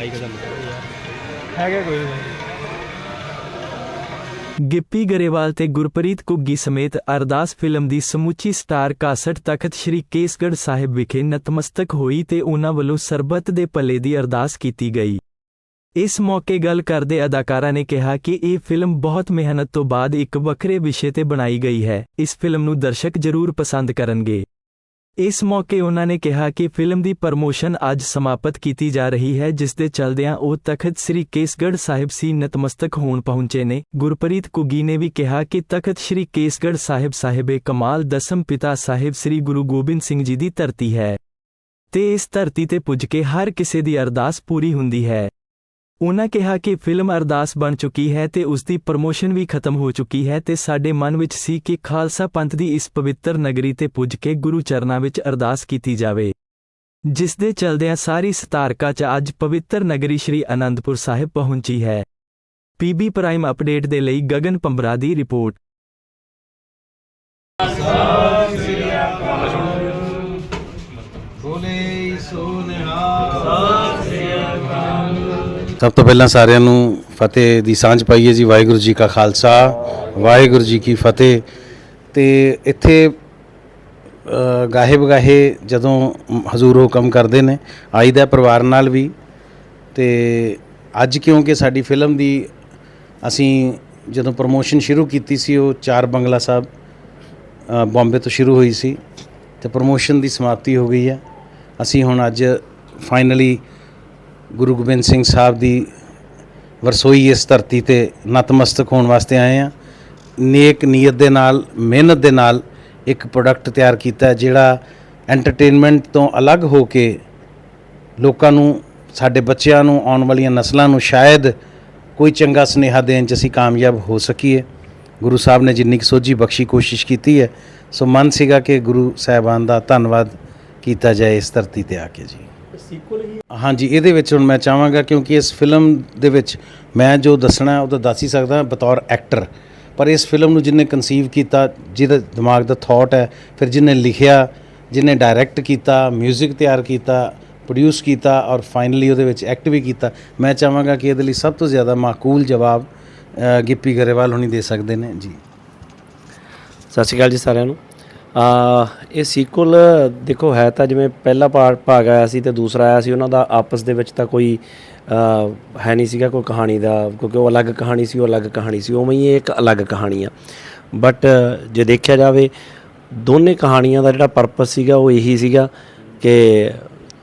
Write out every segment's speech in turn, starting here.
Mic ਦਾ ਮਤਲਬ ਯਾਰ ਹੈਗਾ ਕੋਈ ਨਹੀਂ। ਗਿੱਪੀ ਗਰੇਵਾਲ ਤੇ ਗੁਰਪ੍ਰੀਤ ਕੁੱਗੀ ਸਮੇਤ ਅਰਦਾਸ ਫਿਲਮ ਦੀ ਸਮੁੱਚੀ ਸਟਾਰ ਕਾਸਟ ਤਖਤ ਸ੍ਰੀ ਕੇਸਗੜ੍ਹ ਸਾਹਿਬ ਵਿਖੇ ਨਤਮਸਤਕ ਹੋਈ ਤੇ ਉਹਨਾਂ ਵੱਲੋਂ ਸਰਬੱਤ ਦੇ ਭਲੇ ਦੀ ਅਰਦਾਸ ਕੀਤੀ ਗਈ। ਇਸ ਮੌਕੇ ਗੱਲ ਕਰਦੇ ਅਦਾਕਾਰਾ ਨੇ ਕਿਹਾ ਕਿ ਇਹ ਫਿਲਮ ਬਹੁਤ ਮਿਹਨਤ ਤੋਂ ਬਾਅਦ ਇੱਕ ਵੱਖਰੇ ਵਿਸ਼ੇ ਤੇ ਬਣਾਈ ਗਈ ਹੈ। ਇਸ ਫਿਲਮ ਨੂੰ ਦਰਸ਼ਕ ਜ਼ਰੂਰ ਪਸੰਦ ਕਰਨਗੇ। ਇਸ ਮੌਕੇ ਉਹਨਾਂ ਨੇ ਕਿਹਾ ਕਿ ਫਿਲਮ ਦੀ ਪ੍ਰਮੋਸ਼ਨ ਅੱਜ ਸਮਾਪਤ ਕੀਤੀ ਜਾ ਰਹੀ ਹੈ, ਜਿਸ ਦੇ ਚਲਦਿਆਂ ਉਹ ਤਖਤ ਸ੍ਰੀ ਕੇਸਗੜ੍ਹ ਸਾਹਿਬ ਸੀ ਨਤਮਸਤਕ ਹੋਣ ਪਹੁੰਚੇ ਨੇ। ਗੁਰਪ੍ਰੀਤ ਕੁੱਗੀ ਨੇ ਵੀ ਕਿਹਾ ਕਿ ਤਖਤ ਸ੍ਰੀ ਕੇਸਗੜ੍ਹ ਸਾਹਿਬ ਸਾਹਿਬੇ ਕਮਾਲ ਦਸਮ ਪਿਤਾ ਸਾਹਿਬ ਸ੍ਰੀ ਗੁਰੂ ਗੋਬਿੰਦ ਸਿੰਘ ਜੀ ਦੀ ਧਰਤੀ ਹੈ ਤੇ ਇਸ ਧਰਤੀ ਤੇ ਪੁੱਜ ਕੇ ਹਰ ਕਿਸੇ ਦੀ ਅਰਦਾਸ ਪੂਰੀ ਹੁੰਦੀ ਹੈ। ਉਨ੍ਹਾਂ ਕਿਹਾ ਕਿ ਫਿਲਮ ਅਰਦਾਸ ਬਣ ਚੁੱਕੀ ਹੈ ਤੇ ਉਸ ਦੀ ਪ੍ਰਮੋਸ਼ਨ ਵੀ ਖਤਮ ਹੋ ਚੁੱਕੀ ਹੈ ਤੇ ਸਾਡੇ ਮਨ ਵਿੱਚ ਸੀ ਕਿ ਖਾਲਸਾ ਪੰਥ ਦੀ ਇਸ ਪਵਿੱਤਰ ਨਗਰੀ ਤੇ ਪੁੱਜ ਕੇ ਗੁਰੂ ਚਰਨਾਂ ਵਿੱਚ ਅਰਦਾਸ ਕੀਤੀ ਜਾਵੇ। ਜਿਸ ਦੇ ਚਲਦਿਆਂ ਸਾਰੀ ਸਤਾਰਕਾ ਚ ਅੱਜ ਪਵਿੱਤਰ ਨਗਰੀ ਸ਼੍ਰੀ ਅਨੰਦਪੁਰ ਸਾਹਿਬ ਪਹੁੰਚੀ ਹੈ। ਪੀਬੀ ਪ੍ਰਾਈਮ ਅਪਡੇਟ ਦੇ ਲਈ ਗਗਨ ਪੰਬਰਾ ਦੀ ਰਿਪੋਰਟ। ਸਭ ਤੋਂ ਪਹਿਲਾਂ ਸਾਰਿਆਂ ਨੂੰ ਫਤਿਹ ਦੀ ਸਾਂਝ ਪਾਈਏ ਜੀ ਵਾਹਿਗੁਰੂ ਜੀ ਕਾ ਖਾਲਸਾ ਵਾਹਿਗੁਰੂ ਜੀ ਕੀ ਫਤਿਹ। ਤੇ ਇੱਥੇ ਗਾਹੇ ਬਗਾਹੇ ਜਦੋਂ ਹਜ਼ੂਰ ਹੁਕਮ ਕਰਦੇ ਨੇ ਆਈਦਾ ਪਰਿਵਾਰ ਨਾਲ ਵੀ। ਤੇ ਅੱਜ ਕਿਉਂਕਿ ਸਾਡੀ ਫਿਲਮ ਦੀ ਅਸੀਂ ਜਦੋਂ ਪ੍ਰੋਮੋਸ਼ਨ ਸ਼ੁਰੂ ਕੀਤੀ ਸੀ ਉਹ ਚਾਰ ਬੰਗਲਾ ਸਾਹਿਬ ਅ, ਬੰਬੇ ਤੋਂ ਸ਼ੁਰੂ ਹੋਈ ਸੀ। ਤੇ ਪ੍ਰੋਮੋਸ਼ਨ ਦੀ ਸਮਾਪਤੀ ਹੋ ਗਈ ਹੈ। ਅਸੀਂ ਹੁਣ ਅੱਜ ਫਾਈਨਲੀ ਗੁਰੂ ਗੋਬਿੰਦ ਸਿੰਘ ਸਾਹਿਬ ਦੀ ਵਰਸੋਈ ਇਸ ਧਰਤੀ ਤੇ ਨਤਮਸਤਕ ਹੋਣ ਵਾਸਤੇ ਆਏ ਆ ਨੇਕ ਨੀਅਤ ਦੇ ਨਾਲ, ਮਿਹਨਤ ਦੇ ਨਾਲ ਇੱਕ ਪ੍ਰੋਡਕਟ ਤਿਆਰ ਕੀਤਾ ਜਿਹੜਾ ਐਂਟਰਟੇਨਮੈਂਟ ਤੋਂ ਅਲੱਗ ਹੋ ਕੇ ਲੋਕਾਂ ਨੂੰ, ਸਾਡੇ ਬੱਚਿਆਂ ਨੂੰ, ਆਉਣ ਵਾਲੀਆਂ ਨਸਲਾਂ ਨੂੰ ਸ਼ਾਇਦ ਕੋਈ ਚੰਗਾ ਸੁਨੇਹਾ ਦੇਣ 'ਚ ਅਸੀਂ ਕਾਮਯਾਬ ਹੋ ਸਕੀਏ। ਗੁਰੂ ਸਾਹਿਬ ਨੇ ਜਿੰਨੀ ਕੁ ਸੋਝੀ ਬਖਸ਼ੀ ਕੋਸ਼ਿਸ਼ ਕੀਤੀ ਹੈ, ਸੋ ਮਨ ਸੀਗਾ ਕਿ ਗੁਰੂ ਸਾਹਿਬਾਨ ਦਾ ਧੰਨਵਾਦ ਕੀਤਾ ਜਾਏ ਇਸ ਧਰਤੀ ਤੇ ਆ ਕੇ ਜੀ। ਹਾਂਜੀ ਇਹਦੇ ਵਿੱਚ ਹੁਣ ਮੈਂ ਚਾਹਾਂਗਾ ਕਿਉਂਕਿ ਇਸ ਫਿਲਮ ਦੇ ਵਿੱਚ ਮੈਂ ਜੋ ਦੱਸਣਾ ਹੈ ਉਹ ਤਾਂ ਦੱਸ ਹੀ ਸਕਦਾ ਬਤੌਰ ਐਕਟਰ ਪਰ ਇਸ ਫਿਲਮ ਨੂੰ ਜਿਹਨੇ ਕਨਸੀਵ ਕੀਤਾ ਜਿਹਦੇ ਦਿਮਾਗ ਦਾ ਥਾਟ ਹੈ ਫਿਰ ਜਿਹਨੇ ਲਿਖਿਆ ਜਿਹਨੇ ਡਾਇਰੈਕਟ ਕੀਤਾ 뮤직 ਤਿਆਰ ਕੀਤਾ ਪ੍ਰੋਡਿਊਸ ਕੀਤਾ ਔਰ ਫਾਈਨਲੀ ਉਹਦੇ ਵਿੱਚ ਐਕਟ ਵੀ ਕੀਤਾ ਮੈਂ ਚਾਹਾਂਗਾ ਕਿ ਇਹਦੇ ਲਈ ਸਭ ਤੋਂ ਜ਼ਿਆਦਾ ਮਾਕੂਲ ਜਵਾਬ ਗਿੱਪੀ ਗਰੇਵਾਲ ਹੁਣੀ ਦੇ ਸਕਦੇ ਨੇ। ਜੀ। ਸਤਿ ਸ਼੍ਰੀ ਅਕਾਲ ਜੀ ਸਾਰਿਆਂ ਨੂੰ। ਆ, ਇਹ ਸੀਕੁਅਲ ਦੇਖੋ, ਹੈ ਤਾਂ ਜਿਵੇਂ ਪਹਿਲਾ ਪਾਰਟ ਭਾਗ ਆਇਆ ਸੀ ਤੇ ਦੂਸਰਾ ਆਇਆ ਸੀ, ਉਹਨਾਂ ਦਾ ਆਪਸ ਦੇ ਵਿੱਚ ਤਾਂ ਕੋਈ ਹੈ ਨਹੀਂ ਸੀਗਾ ਕੋਈ ਕਹਾਣੀ ਦਾ, ਕਿਉਂਕਿ ਉਹ ਅਲੱਗ ਕਹਾਣੀ ਸੀ, ਉਹ ਅਲੱਗ ਕਹਾਣੀ ਸੀ, ਉਵੇਂ ਹੀ ਇਹ ਇੱਕ ਅਲੱਗ ਕਹਾਣੀ ਆ। ਬਟ ਜੇ ਦੇਖਿਆ ਜਾਵੇ, ਦੋਨੇ ਕਹਾਣੀਆਂ ਦਾ ਜਿਹੜਾ ਪਰਪਸ ਸੀਗਾ, ਉਹ ਇਹੀ ਸੀਗਾ ਕਿ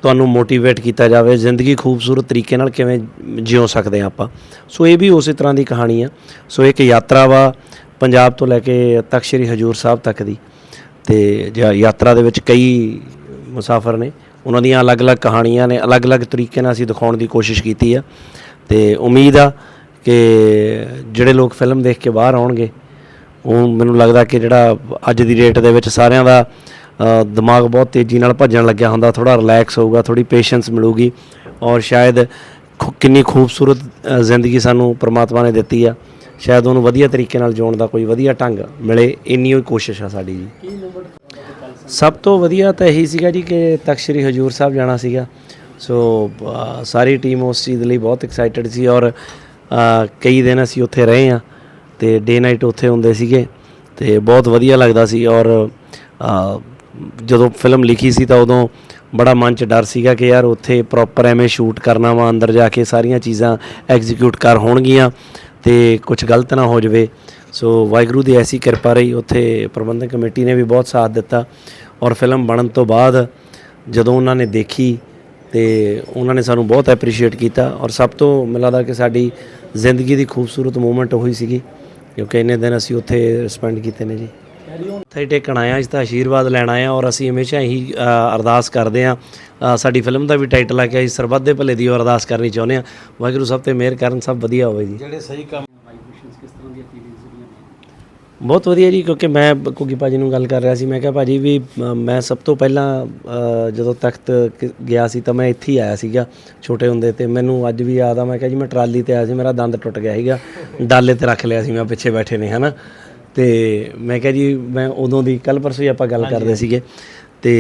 ਤੁਹਾਨੂੰ ਮੋਟੀਵੇਟ ਕੀਤਾ ਜਾਵੇ, ਜ਼ਿੰਦਗੀ ਖੂਬਸੂਰਤ ਤਰੀਕੇ ਨਾਲ ਕਿਵੇਂ ਜਿਉ ਸਕਦੇ ਆ ਆਪਾਂ। ਸੋ ਇਹ ਵੀ ਉਸੇ ਤਰ੍ਹਾਂ ਦੀ ਕਹਾਣੀ ਆ। ਸੋ ਇੱਕ ਯਾਤਰਾ ਵਾ ਪੰਜਾਬ ਤੋਂ ਲੈ ਕੇ ਤਖਤ ਸ੍ਰੀ ਹਜੂਰ ਸਾਹਿਬ ਤੱਕ ਦੀ। ਤੇ ਜਾਂ ਯਾਤਰਾ ਦੇ ਵਿੱਚ ਕਈ ਮੁਸਾਫਰ ਨੇ। ਉਹਨਾਂ ਦੀਆਂ ਅਲੱਗ-ਅਲੱਗ ਕਹਾਣੀਆਂ ਨੇ। ਅਲੱਗ-ਅਲੱਗ ਤਰੀਕੇ ਨਾਲ ਅਸੀਂ ਦਿਖਾਉਣ ਦੀ ਕੋਸ਼ਿਸ਼ ਕੀਤੀ ਆ। ਤੇ ਉਮੀਦ ਆ ਕਿ ਜਿਹੜੇ ਲੋਕ ਫਿਲਮ ਦੇਖ ਕੇ ਬਾਹਰ ਆਉਣਗੇ, ਉਹ ਮੈਨੂੰ ਲੱਗਦਾ ਕਿ ਜਿਹੜਾ ਅੱਜ ਦੀ ਡੇਟ ਦੇ ਵਿੱਚ ਸਾਰਿਆਂ ਦਾ ਦਿਮਾਗ ਬਹੁਤ ਤੇਜ਼ੀ ਨਾਲ ਭੱਜਣ ਲੱਗਿਆ ਹੁੰਦਾ। ਥੋੜਾ ਰਿਲੈਕਸ ਹੋਊਗਾ ਥੋੜੀ ਪੇਸ਼ੈਂਸ ਮਿਲੂਗੀ ਔਰ ਸ਼ਾਇਦ ਖੂ- ਕਿੰਨੀ ਖੂਬਸੂਰਤ ਜ਼ਿੰਦਗੀ ਸਾਨੂੰ ਪ੍ਰਮਾਤਮਾ ਨੇ ਦਿੱਤੀ ਆ। ਸ਼ਾਇਦ ਉਹਨੂੰ ਵਧੀਆ ਤਰੀਕੇ ਨਾਲ ਜਿਉਣ ਦਾ ਕੋਈ ਵਧੀਆ ਢੰਗ ਮਿਲੇ ਇੰਨੀ ਹੀ ਕੋਸ਼ਿਸ਼ ਆ ਸਾਡੀ ਜੀ। ਸਭ ਤੋਂ ਵਧੀਆ ਤਾਂ ਇਹੀ ਸੀਗਾ ਜੀ ਕਿ ਤਖਤ ਸ੍ਰੀ ਹਜੂਰ ਸਾਹਿਬ ਜਾਣਾ ਸੀਗਾ। ਸੋ ਸਾਰੀ ਟੀਮ ਉਸ ਚੀਜ਼ ਲਈ ਬਹੁਤ ਐਕਸਾਈਟਡ ਸੀ ਔਰ ਕਈ ਦਿਨ ਅਸੀਂ ਉੱਥੇ ਰਹੇ ਆ ਤੇ ਡੇ ਨਾਈਟ ਉੱਥੇ ਹੁੰਦੇ ਸੀਗੇ ਤੇ ਬਹੁਤ ਵਧੀਆ ਲੱਗਦਾ ਸੀ ਔਰ ਜਦੋਂ ਫਿਲਮ ਲਿਖੀ ਸੀ ਤਾਂ ਉਦੋਂ ਬੜਾ ਮਨ ਚ ਡਰ ਸੀਗਾ ਕਿ ਯਾਰ ਉੱਥੇ ਪ੍ਰੋਪਰ ਐਵੇਂ ਸ਼ੂਟ ਕਰਨਾ ਵਾ ਅੰਦਰ ਜਾ ਕੇ ਸਾਰੀਆਂ ਚੀਜ਼ਾਂ ਐਗਜ਼ੀਕਿਊਟ ਕਰ ਹੋਣਗੀਆਂ। ਤੇ ਕੁਝ ਗਲਤ ਨਾ ਹੋ ਜਾਵੇ। ਸੋ ਵਾਹਿਗੁਰੂ ਦੀ ਐਸੀ ਕਿਰਪਾ ਰਹੀ। ਉੱਥੇ ਪ੍ਰਬੰਧਕ ਕਮੇਟੀ ਨੇ ਵੀ ਬਹੁਤ ਸਾਥ ਦਿੱਤਾ ਔਰ ਫਿਲਮ ਬਣਨ ਤੋਂ ਬਾਅਦ ਜਦੋਂ ਉਹਨਾਂ ਨੇ ਦੇਖੀ ਤੇ ਉਹਨਾਂ ਨੇ ਸਾਨੂੰ ਬਹੁਤ ਐਪਰੀਸ਼ੀਏਟ ਕੀਤਾ ਔਰ ਸਭ ਤੋਂ ਮੈਨੂੰ ਲੱਗਦਾ ਕਿ ਸਾਡੀ ਜ਼ਿੰਦਗੀ ਦੀ ਖੂਬਸੂਰਤ ਮੂਮੈਂਟ ਉਹੀ ਸੀਗੀ ਕਿਉਂਕਿ ਇੰਨੇ ਦਿਨ ਅਸੀਂ ਉੱਥੇ ਸਪੈਂਡ ਕੀਤੇ ਨੇ ਜੀ। ਮੱਥੇ ਟੇਕਣ ਹਾਂ ਇਸ ਦਾ ਆਸ਼ੀਰਵਾਦ ਲੈਣ ਹਾਂ ਔਰ ਅਸੀਂ ਹਮੇਸ਼ਾ ਹੀ ਅਰਦਾਸ ਕਰਦੇ ਹਾਂ। ਅ, ਸਾਡੀ ਫਿਲਮ ਦਾ ਵੀ ਟਾਈਟਲ ਹੈ ਕਿ ਅਸੀਂ ਸਰਬੱਤ ਦੇ ਭਲੇ ਦੀ ਅਰਦਾਸ ਕਰਨੀ ਚਾਹੁੰਦੇ ਹਾਂ। ਵਾਹਿਗੁਰੂ ਸਭ ਤੇ ਮਿਹਰ ਕਰਨ ਸਭ ਵਧੀਆ ਹੋਵੇ ਜੀ। ਜਿਹੜੇ ਸਹੀ ਕੰਮ ਬਹੁਤ ਵਧੀਆ ਜੀ ਕਿਉਂਕਿ ਮੈਂ ਕੁਗੀ ਭਾਜੀ ਨੂੰ ਗੱਲ ਕਰ ਰਿਹਾ ਸੀ। ਮੈਂ ਕਿਹਾ ਭਾਜੀ ਵੀ ਮੈਂ ਸਭ ਤੋਂ ਪਹਿਲਾਂ ਜਦੋਂ ਤਖਤ ਗਿਆ ਸੀ ਤਾਂ ਮੈਂ ਇੱਥੇ ਹੀ ਆਇਆ ਸੀਗਾ ਛੋਟੇ ਹੁੰਦੇ ਤੇ। ਮੈਨੂੰ ਅੱਜ ਵੀ ਯਾਦ ਆ ਮੈਂ ਕਿਹਾ ਜੀ ਮੈਂ ਟਰਾਲੀ ਤੇ ਆਇਆ ਸੀ ਮੇਰਾ ਦੰਦ ਟੁੱਟ ਗਿਆ ਸੀਗਾ। ਡਾਲੇ ਤੇ ਰੱਖ ਲਿਆ ਸੀ ਮੈਂ ਪਿੱਛੇ ਬੈਠੇ ਨੇ ਹਨਾ? ਤੇ ਮੈਂ ਕਿਹਾ ਜੀ ਮੈਂ ਉਦੋਂ ਦੀ ਕੱਲ ਪਰਸੋਂ ਹੀ ਆਪਾਂ ਗੱਲ ਕਰਦੇ ਸੀਗੇ। ਤੇ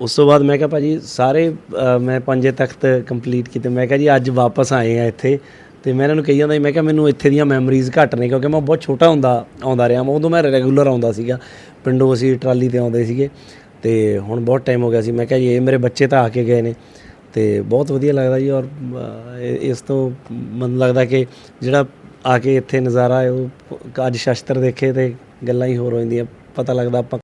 ਉਸ ਤੋਂ ਬਾਅਦ ਮੈਂ ਕਿਹਾ ਭਾਜੀ ਸਾਰੇ ਮੈਂ ਪੰਜੇ ਤਖਤ ਕੰਪਲੀਟ ਕੀਤੇ। ਮੈਂ ਕਿਹਾ ਜੀ ਅੱਜ ਵਾਪਸ ਆਏ ਆ ਇੱਥੇ। ਤੇ ਮੈਂ ਇਹਨਾਂ ਨੂੰ ਕਹੀ ਜਾਂਦਾ ਮੈਂ ਕਿਹਾ ਮੈਨੂੰ ਇੱਥੇ ਦੀਆਂ ਮੈਮਰੀਜ਼ ਘੱਟ ਨੇ ਕਿਉਂਕਿ ਮੈਂ ਬਹੁਤ ਛੋਟਾ ਹੁੰਦਾ ਆਉਂਦਾ ਰਿਹਾ। ਮੈਂ ਉਦੋਂ ਮੈਂ ਰੈਗੂਲਰ ਆਉਂਦਾ ਸੀਗਾ। ਪਿੰਡੋਂ ਅਸੀਂ ਟਰਾਲੀ ਤੇ ਆਉਂਦੇ ਸੀਗੇ। ਤੇ ਹੁਣ ਬਹੁਤ ਟਾਈਮ ਹੋ ਗਿਆ ਸੀ। ਮੈਂ ਕਿਹਾ ਜੀ ਇਹ ਮੇਰੇ ਬੱਚੇ ਤਾਂ ਆ ਕੇ ਗਏ ਨੇ। ਤੇ ਬਹੁਤ ਵਧੀਆ ਲੱਗਦਾ ਜੀ। ਔਰ ਇਸ ਤੋਂ ਮਨ ਲੱਗਦਾ ਕਿ ਜਿਹੜਾ ਆ ਕੇ ਇੱਥੇ ਨਜ਼ਾਰਾ ਹੈ ਉਹ ਅੱਜ ਸ਼ਸਤਰ ਦੇਖੇ ਤੇ ਗੱਲਾਂ ਹੀ ਹੋਰ ਹੋ ਜਾਂਦੀਆਂ ਪਤਾ ਲੱਗਦਾ ਆਪਾਂ